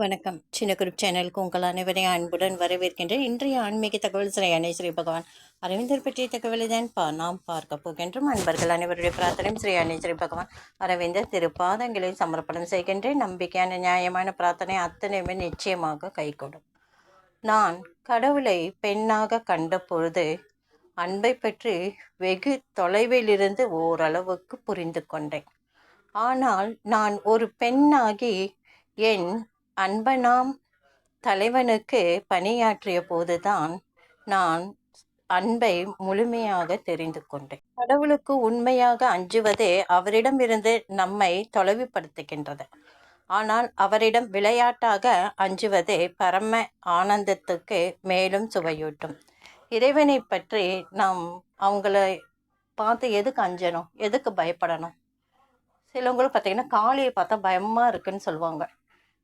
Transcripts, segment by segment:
வணக்கம். சின்ன குரூப் சேனலுக்கு உங்கள் அனைவரையும் அன்புடன் வரவேற்கின்றேன். இன்றைய ஆன்மீக தகவல் ஸ்ரீ அன்னை ஸ்ரீ பகவான் அரவிந்தர் பற்றிய தகவலை தான் பா நாம் பார்க்க போகின்றோம். அன்பர்கள் அனைவருடைய பிரார்த்தனையும் ஸ்ரீ அன்னை ஸ்ரீ பகவான் அரவிந்தர் திருப்பாதங்களை சமர்ப்பணம் செய்கின்றேன். நம்பிக்கையான நியாயமான பிரார்த்தனை அத்தனையுமே நிச்சயமாக கைகூடும். நான் கடவுளை பெண்ணாக கண்ட பொழுது அன்பை பற்றி வெகு தொலைவிலிருந்து ஓரளவுக்கு புரிந்து கொண்டேன். ஆனால் நான் ஒரு பெண்ணாகி என் அன்பனாம் தலைவனுக்கு பணியாற்றிய போதுதான் நான் அன்பை முழுமையாக தெரிந்து கொண்டேன். கடவுளுக்கு உண்மையாக அஞ்சுவதே அவரிடமிருந்து நம்மை தொலைவுபடுத்துகின்றது. ஆனால் அவரிடம் விளையாட்டாக அஞ்சுவதே பரம ஆனந்தத்துக்கு மேலும் சுவையூட்டும். இறைவனை பற்றி நாம் அவங்கள பார்த்து எதுக்கு அஞ்சணும்? எதுக்கு பயப்படணும்? சிலவங்களும் பார்த்தீங்கன்னா காளியை பார்த்தா பயமாக இருக்குன்னு சொல்லுவாங்க.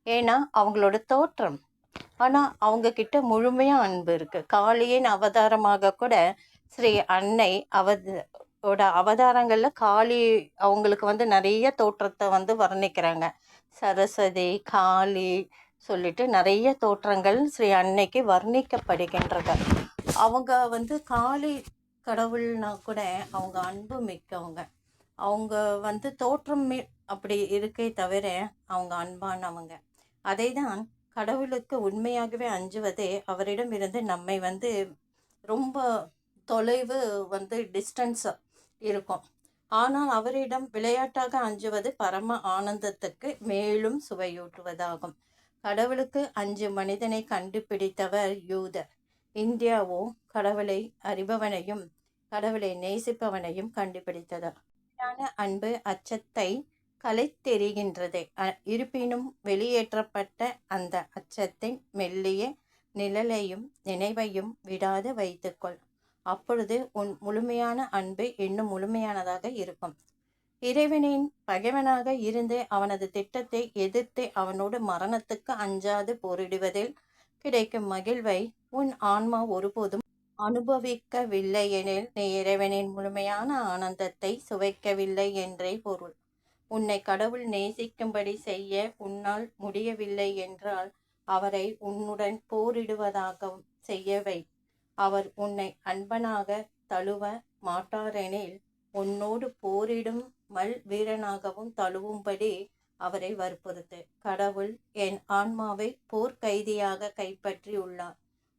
ஏன்னா அவங்களோட தோற்றம். ஆனால் அவங்கக்கிட்ட முழுமையாக அன்பு இருக்குது காளியின் அவதாரமாக கூட ஸ்ரீ அன்னை அவதோட அவதாரங்களில் காளி அவங்களுக்கு வந்து நிறைய தோற்றத்தை வந்து வர்ணிக்கிறாங்க. சரஸ்வதி காளி சொல்லிட்டு நிறைய தோற்றங்கள் ஸ்ரீ அன்னைக்கு வர்ணிக்கப்படுகின்றது அவங்க வந்து காளி கடவுள்னா கூட அவங்க அன்பு மிக்கவங்க. அவங்க வந்து தோற்றம் அப்படி இருக்கே தவிர அவங்க அன்பானவங்க. அதை தான் கடவுளுக்கு உண்மையாகவே அஞ்சுவதே அவரிடம் இருந்து நம்மை வந்து ரொம்ப தொலைவு வந்து டிஸ்டன்ஸ் இருக்கும். ஆனால் அவரிடம் விளையாட்டாக அஞ்சுவது பரம ஆனந்தத்துக்கு மேலும் சுவையூட்டுவதாகும். கடவுளுக்கு அஞ்சு மனிதனை கண்டுபிடித்தவர் யூதர். இந்தியாவோ கடவுளை அறிபவனையும் கடவுளை நேசிப்பவனையும் கண்டுபிடித்ததா. அன்பு அச்சத்தை கலைத்தெரிகின்றது. இருப்பினும் வெளியேற்றப்பட்ட அந்த அச்சத்தின் மெல்லிய நிழலையும் நினைவையும் விடாது வைத்துக்கொள். அப்பொழுது உன் முழுமையான அன்பு இன்னும் முழுமையானதாக இருக்கும். இறைவனின் பகைவனாக இருந்து அவனது திட்டத்தை எதிர்த்து அவனோடு மரணத்துக்கு அஞ்சாது போரிடுவதில் கிடைக்கும் மகிழ்வை உன் ஆன்மா ஒருபோதும் அனுபவிக்கவில்லை எனில் நீ இறைவனின் முழுமையான ஆனந்தத்தை சுவைக்கவில்லை என்றே பொருள். உன்னை கடவுள் நேசிக்கும்படி செய்ய உன்னால் முடியவில்லை என்றால் அவரை உன்னுடன் போரிடுவதாக செய்யவை அவர் உன்னை அன்பனாக தழுவ மாட்டாரெனில் உன்னோடு போரிடும் மல் வீரனாகவும் தழுவும்படி அவரை வற்புறுத்து. கடவுள் என் ஆன்மாவை போர் கைதியாக கைப்பற்றியுள்ளார்.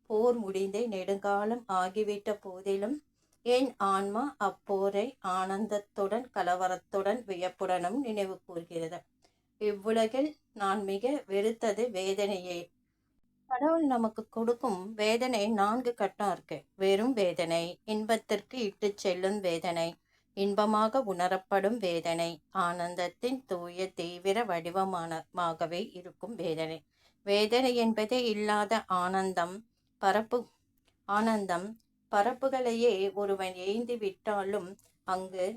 போர் முடிந்தே நெடுங்காலம் ஆகிவிட்ட போதிலும் என் ஆன்மா அப்போரை ஆனந்தத்துடன் கலவரத்துடன் வியப்புடனும் நினைவு கூறுகிறது இவ்வுலகில் நான் மிக வெறுத்தது வேதனையே. கடவுள் நமக்கு கொடுக்கும் வேதனை நான்கு கட்டம் இருக்கு. வெறும் வேதனை இன்பத்திற்கு இட்டு செல்லும் வேதனை இன்பமாக உணரப்படும் வேதனை ஆனந்தத்தின் தூய தீவிர வடிவமானமாகவே இருக்கும் வேதனை. வேதனை என்பதே இல்லாத ஆனந்தம் பரப்பு ஆனந்தம் பரப்புகளையே ஒருவன் எய்ந்து விட்டாலும் அங்கு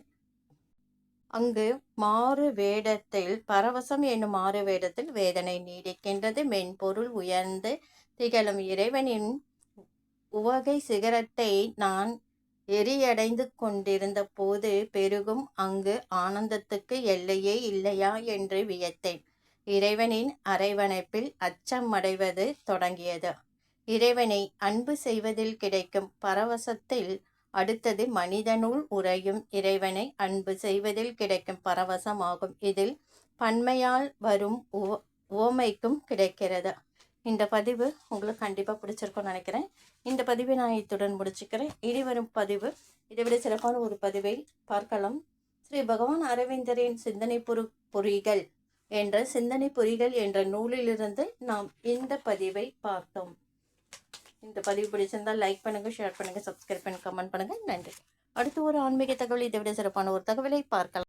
அங்கு மாறு வேடத்தில் பரவசம் என்னும் மாறு வேடத்தில் வேதனை நீடிக்கின்றது. மென்பொருள் உயர்ந்து திகழும் இறைவனின் உவகை சிகரத்தை நான் எரியடைந்து கொண்டிருந்த போது பெருகும் அங்கு ஆனந்தத்துக்கு எல்லையே இல்லையா என்று வியத்தேன். இறைவனின் அரைவணைப்பில் அச்சம் அடைவது தொடங்கியது. இறைவனை அன்பு செய்வதில் கிடைக்கும் பரவசத்தில் அடுத்தது மனிதனுள் உறையும் இறைவனை அன்பு செய்வதில் கிடைக்கும் பரவசமாகும். இதில் பன்மையால் வரும் ஓமைக்கும் கிடைக்கிறது. இந்த பதிவு உங்களுக்கு கண்டிப்பாக பிடிச்சிருக்கும்னு நினைக்கிறேன். இந்த பதிவை நான் இத்துடன் முடிச்சுக்கிறேன். இனி வரும் பதிவு இதைவிட சிறப்பான ஒரு பதிவை பார்க்கலாம். ஸ்ரீ பகவான் அரவிந்தரின் சிந்தனை பொரு பொறிகள் என்ற சிந்தனை பொறிகள் என்ற நூலிலிருந்து நாம் இந்த பதிவை பார்த்தோம். இந்த பதிவு பிடிச்சிருந்தால் லைக் பண்ணுங்கள் ஷேர் பண்ணுங்கள் சப்ஸ்கிரைப் பண்ணி கமெண்ட் பண்ணுங்கள் நன்றி. அடுத்து ஒரு ஆன்மீக தகவல் இதை விட சிறப்பான ஒரு தகவலை பார்க்கலாம்.